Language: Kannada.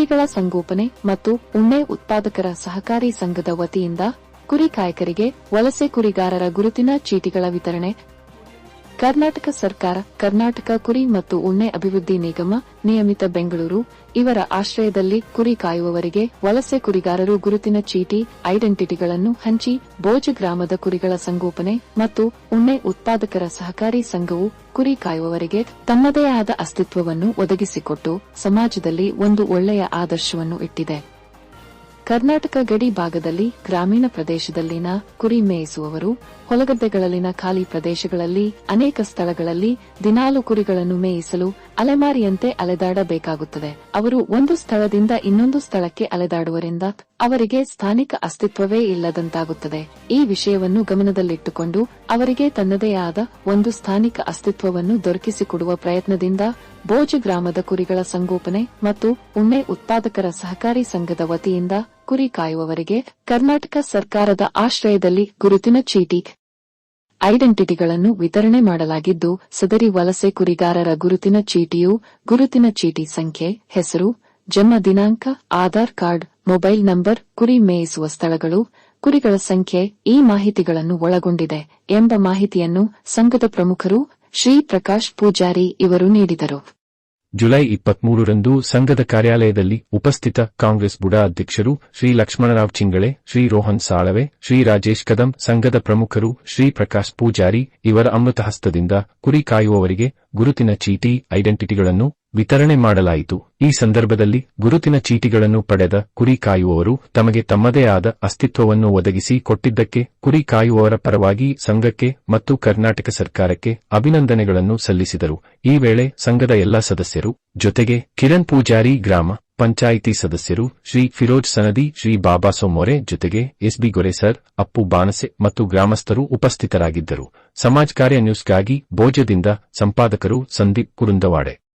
ಕುರಿಗಳ ಸಂಗೋಪನೆ ಮತ್ತು ಉಣ್ಣೆ ಉತ್ಪಾದಕರ ಸಹಕಾರಿ ಸಂಘದ ವತಿಯಿಂದ ಕುರಿ ಕಾಯಕರಿಗೆ ವಲಸೆ ಕುರಿಗಾರರ ಗುರುತಿನ ಚೀಟಿಗಳ ವಿತರಣೆ ಕರ್ನಾಟಕ ಸರ್ಕಾರ, ಕರ್ನಾಟಕ ಕುರಿ ಮತ್ತು ಉಣ್ಣೆ ಅಭಿವೃದ್ಧಿ ನಿಗಮ, ನಿಯಮಿತ ಬೆಂಗಳೂರು, ಇವರ ಆಶ್ರಯದಲ್ಲಿ ಕುರಿ ಕಾಯುವವರಿಗೆ ವಲಸೆ ಕುರಿಗಾರರು ಗುರುತಿನ ಚೀಟಿ, ಐಡೆಂಟಿಟಿಗಳನ್ನು ಹಂಚಿ ಬೋಜ ಗ್ರಾಮದ ಕುರಿಗಳ ಸಂಗೋಪನೆ ಮತ್ತು ಉಣ್ಣೆ ಉತ್ಪಾದಕರ ಸಹಕಾರಿ ಸಂಘವು ಕುರಿ ಕಾಯುವವರಿಗೆ ತನ್ನದೇ ಆದ ಅಸ್ತಿತ್ವವನ್ನು ಒದಗಿಸಿಕೊಟ್ಟು ಸಮಾಜದಲ್ಲಿ ಒಂದು ಒಳ್ಳೆಯ ಆದರ್ಶವನ್ನು ಇಟ್ಟಿದೆ. ಕರ್ನಾಟಕ ಗಡಿ ಭಾಗದಲ್ಲಿ ಗ್ರಾಮೀಣ ಪ್ರದೇಶದಲ್ಲಿನ ಕುರಿ ಮೇಯಿಸುವವರು, ಹೊಲಗದ್ದೆಗಳಲ್ಲಿನ ಖಾಲಿ ಪ್ರದೇಶಗಳಲ್ಲಿ ಅನೇಕ ಸ್ಥಳಗಳಲ್ಲಿ ದಿನಾಲು ಕುರಿಗಳನ್ನು ಮೇಯಿಸಲು ಅಲೆಮಾರಿಯಂತೆ ಅಲೆದಾಡಬೇಕಾಗುತ್ತದೆ. ಅವರು ಒಂದು ಸ್ಥಳದಿಂದ ಇನ್ನೊಂದು ಸ್ಥಳಕ್ಕೆ ಅಲೆದಾಡುವರಿಂದ ಅವರಿಗೆ ಸ್ಥಾನಿಕ ಅಸ್ತಿತ್ವವೇ ಇಲ್ಲದಂತಾಗುತ್ತದೆ. ಈ ವಿಷಯವನ್ನು ಗಮನದಲ್ಲಿಟ್ಟುಕೊಂಡು ಅವರಿಗೆ ತನ್ನದೇ ಆದ ಒಂದು ಸ್ಥಾನಿಕ ಅಸ್ತಿತ್ವವನ್ನು ದೊರಕಿಸಿಕೊಡುವ ಪ್ರಯತ್ನದಿಂದ ಬೋಜ ಗ್ರಾಮದ ಕುರಿಗಳ ಸಂಗೋಪನೆ ಮತ್ತು ಉಣ್ಣೆ ಉತ್ಪಾದಕರ ಸಹಕಾರಿ ಸಂಘದ ವತಿಯಿಂದ ಕುರಿ ಕಾಯುವವರಿಗೆ ಕರ್ನಾಟಕ ಸರ್ಕಾರದ ಆಶ್ರಯದಲ್ಲಿ ಗುರುತಿನ ಚೀಟಿ. ಐಡೆಂಟಿಟಿಗಳನ್ನು ವಿತರಣೆ ಮಾಡಲಾಗಿದ್ದು, ಸದರಿ ವಲಸೆ ಕುರಿಗಾರರ ಗುರುತಿನ ಚೀಟಿಯು ಗುರುತಿನ ಚೀಟಿ ಸಂಖ್ಯೆ, ಹೆಸರು, ಜನ್ಮ ದಿನಾಂಕ, ಆಧಾರ್ ಕಾರ್ಡ್, ಮೊಬೈಲ್ ನಂಬರ್, ಕುರಿ ಮೇಯಿಸುವ ಸ್ಥಳಗಳು, ಕುರಿಗಳ ಸಂಖ್ಯೆ, ಈ ಮಾಹಿತಿಗಳನ್ನು ಒಳಗೊಂಡಿದೆ ಎಂಬ ಮಾಹಿತಿಯನ್ನು ಸಂಘದ ಪ್ರಮುಖರು ಶ್ರೀ ಪ್ರಕಾಶ್ ಪೂಜಾರಿ ಇವರು ನೀಡಿದರು. ಜುಲೈ ಇಪ್ಪತ್ಮೂರರಂದು ಸಂಘದ ಕಾರ್ಯಾಲಯದಲ್ಲಿ ಉಪಸ್ಥಿತ ಕಾಂಗ್ರೆಸ್ ಬುಡ ಅಧ್ಯಕ್ಷರು ಶ್ರೀ ಲಕ್ಷ್ಮಣರಾವ್ ಚಿಂಗಳೆ, ಶ್ರೀ ರೋಹನ್ ಸಾಳವೆ, ಶ್ರೀ ರಾಜೇಶ್ ಕದಂ, ಸಂಘದ ಪ್ರಮುಖರು ಶ್ರೀ ಪ್ರಕಾಶ್ ಪೂಜಾರಿ ಇವರ ಅಮೃತ ಹಸ್ತದಿಂದ ಕುರಿ ಕಾಯುವವರಿಗೆ ಗುರುತಿನ ಚೀಟಿ ಐಡೆಂಟಿಟಿಗಳನ್ನು ವಿತರಣೆ ಮಾಡಲಾಯಿತು. ಈ ಸಂದರ್ಭದಲ್ಲಿ ಗುರುತಿನ ಚೀಟಿಗಳನ್ನು ಪಡೆದ ಕುರಿ ಕಾಯುವವರು ತಮಗೆ ತಮ್ಮದೇ ಆದ ಅಸ್ತಿತ್ವವನ್ನು ಒದಗಿಸಿ ಕೊಟ್ಟಿದ್ದಕ್ಕೆ ಕುರಿ ಕಾಯುವವರ ಪರವಾಗಿ ಸಂಘಕ್ಕೆ ಮತ್ತು ಕರ್ನಾಟಕ ಸರ್ಕಾರಕ್ಕೆ ಅಭಿನಂದನೆಗಳನ್ನು ಸಲ್ಲಿಸಿದರು. ಈ ವೇಳೆ ಸಂಘದ ಎಲ್ಲಾ ಸದಸ್ಯರು ಜೊತೆಗೆ ಕಿರಣ್ ಪೂಜಾರಿ ಗ್ರಾಮ ಪಂಚಾಯಿತಿ ಸದಸ್ಯರು ಶ್ರೀ ಫಿರೋಜ್ ಸನದಿ, ಶ್ರೀ ಬಾಬಾ ಸೋಮೋರೆ ಜೊತೆಗೆ ಎಸ್ಬಿ ಗೊರೆಸರ್ ಅಪ್ಪು ಬಾಣಸೆ ಮತ್ತು ಗ್ರಾಮಸ್ಥರು ಉಪಸ್ಥಿತರಾಗಿದ್ದರು. ಸಮಾಜ ಕಾರ್ಯ ನ್ಯೂಸ್ಗಾಗಿ ಭೋಜದಿಂದ ಸಂಪಾದಕರು ಸಂದೀಪ್ ಕುರುಂದವಾಡೆ.